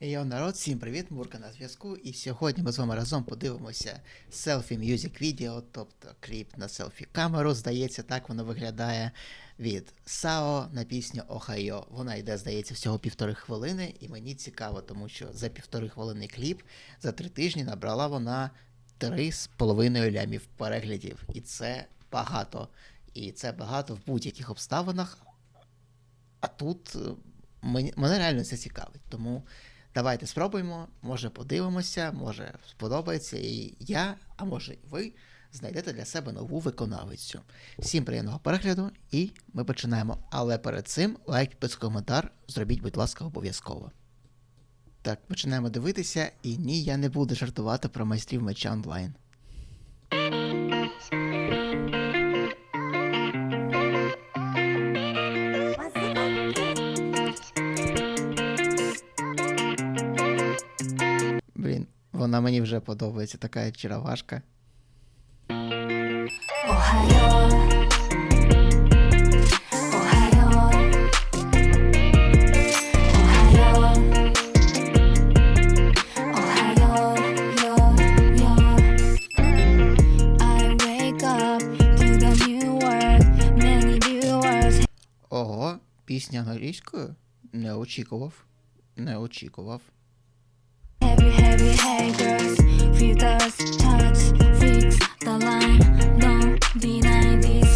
Йо, народ, всім привіт, Мурка на зв'язку. І сьогодні ми з вами разом подивимося селфі Music відео, тобто кліп на селфі камеру. Здається, так воно виглядає від САО на пісню Охайо. Вона йде, здається, всього півтори хвилини, і мені цікаво, тому що за півтори хвилини кліп за три тижні набрала вона три з половиною лямів переглядів. І це багато. І це багато в будь-яких обставинах. А тут е, мене реально це цікавить. Тому давайте спробуємо, може подивимося, може сподобається і я, а може і ви знайдете для себе нову виконавицю. Всім приємного перегляду, і ми починаємо. Але перед цим лайк, підпис, коментар зробіть, будь ласка, обов'язково. Так, починаємо дивитися, і ні, я не буду жартувати про майстрів меча онлайн. To the new world many viewers Ого, пісня англійською? Не очікував. Не очікував. Heavy heavy filters touch fix the line. Don't deny this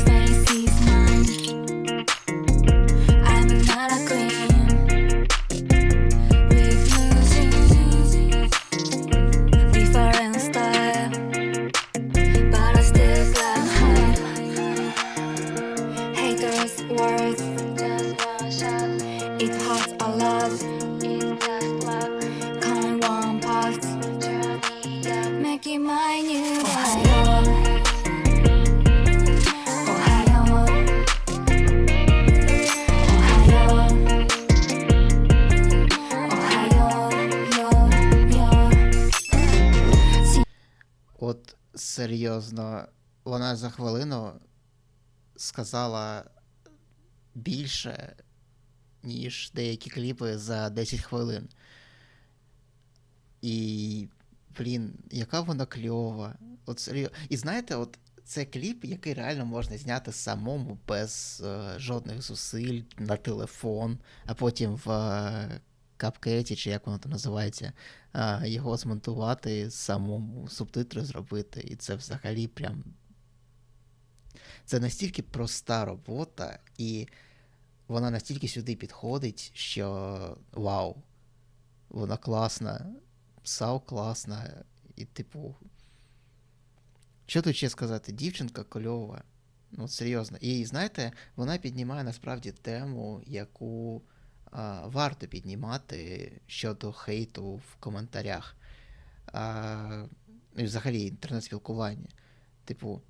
серйозно, вона за хвилину сказала більше, ніж деякі кліпи за 10 хвилин. І, блін, яка вона кльова. От серйозно. І знаєте, от це кліп, який реально можна зняти самому без е, жодних зусиль на телефон, а потім в е, капкеті, чи як воно там називається, його змонтувати самому, субтитри зробити. І це взагалі прям. Це настільки проста робота, і вона настільки сюди підходить, що вау, вона класна, САУ класна, і, типу. Що тут ще сказати? Дівчинка кольова. Ну, серйозно. І знаєте, вона піднімає насправді тему, яку варто піднімати щодо хейту в коментарях. А, і взагалі інтернет-спілкування. Типу,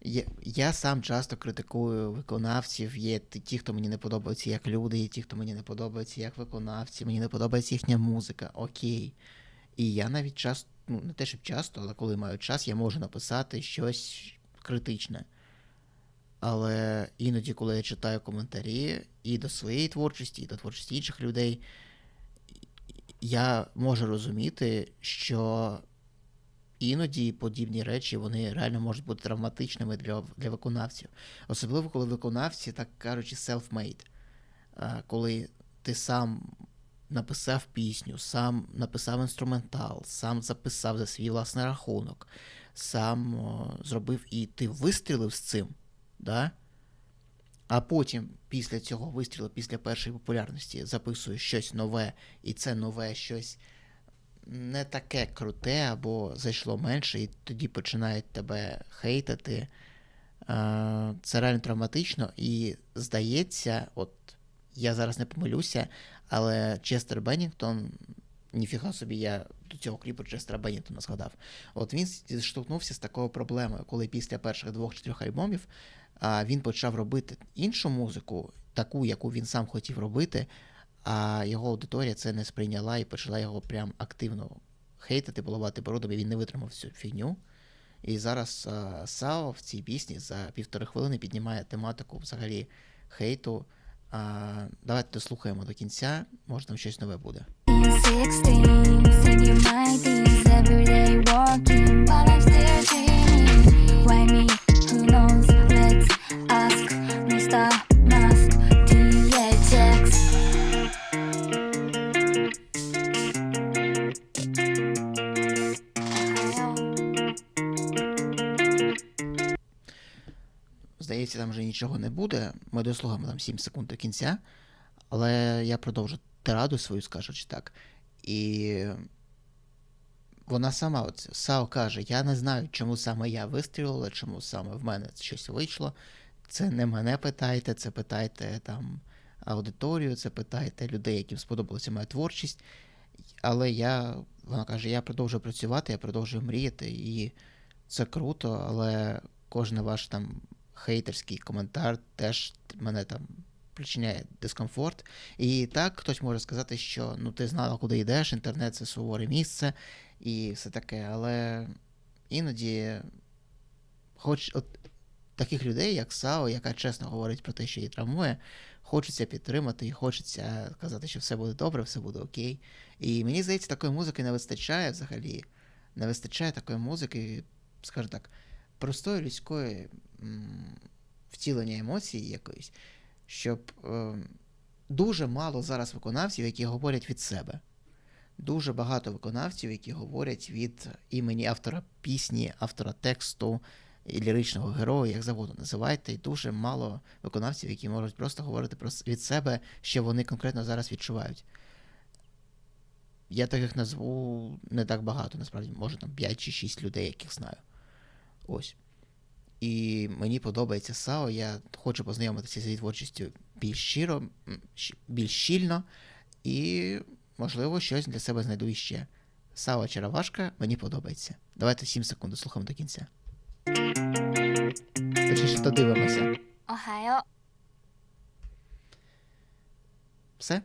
я, я сам часто критикую виконавців. Є ті- хто мені не подобаються як люди, є ті, хто мені не подобаються як виконавці, мені не подобається їхня музика. Окей. І я навіть часто, ну не те, щоб часто, але коли маю час, я можу написати щось критичне. Але іноді, коли я читаю коментарі і до своєї творчості, і до творчості інших людей, я можу розуміти, що іноді подібні речі вони реально можуть бути травматичними для, для виконавців. Особливо, коли виконавці, так кажучи, self-made. Коли ти сам написав пісню, сам написав інструментал, сам записав за свій власний рахунок, сам зробив і ти вистрілив з цим, да? а потім, після цього вистрілу, після першої популярності, записуєш щось нове, і це нове щось не таке круте, або зайшло менше, і тоді починають тебе хейтити. Е, Це реально травматично, і здається, от я зараз не помилюся, але Честер Беннінгтон, ніфіга собі, я до цього кліпу Честера Беннінгтона згадав. От він зіштовхнувся з такою проблемою, коли після перших двох чи трьох альбомів він почав робити іншу музику, таку, яку він сам хотів робити, а його аудиторія це не сприйняла і почала його прям активно хейтити, поливати бородом, і він не витримав цю фігню. І зараз а, Сао в цій пісні за півтори хвилини піднімає тематику взагалі хейту. А, давайте дослухаємо до кінця, може там щось нове буде. you 16, Mr. Musk, THX. Здається, там вже нічого не буде. Ми дослухаємо там 7 секунд до кінця, але я продовжу тираду свою, скажучи так. І вона сама, от Сао каже: я не знаю, чому саме я вистрілила, чому саме в мене щось вийшло. Це не мене питайте, це питайте там аудиторію, це питайте людей, яким сподобалася моя творчість. Але я, вона каже, я продовжую працювати, я продовжую мріяти, і це круто, але кожен ваш там хейтерський коментар теж мене там причиняє дискомфорт. І так хтось може сказати, що ну ти знала, куди йдеш, інтернет це суворе місце і все таке. Але іноді, хоч от таких людей, як Сао, яка чесно говорить про те, що її травмує, хочеться підтримати і хочеться сказати, що все буде добре, все буде окей. І мені здається, такої музики не вистачає взагалі. Не вистачає такої музики, скажімо так, простої людської м, втілення емоцій якоїсь, щоб е, дуже мало зараз виконавців, які говорять від себе. Дуже багато виконавців, які говорять від імені автора пісні, автора тексту і ліричного героя, як завгодно називайте, і дуже мало виконавців, які можуть просто говорити про від себе, що вони конкретно зараз відчувають. Я таких назву не так багато, насправді, може там 5 чи 6 людей, яких знаю. Ось. І мені подобається САО, я хочу познайомитися з її творчістю більш щиро, більш щільно, і, можливо, щось для себе знайду іще. САО Чаравашка мені подобається. Давайте 7 секунд слухаємо до кінця точніше, то дивимося. Охайо. Все.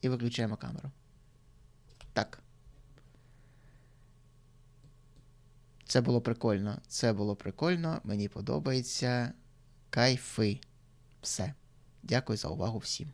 І виключаємо камеру. Так. Це було прикольно. Це було прикольно. Мені подобається. Кайфи. Все. Дякую за увагу всім.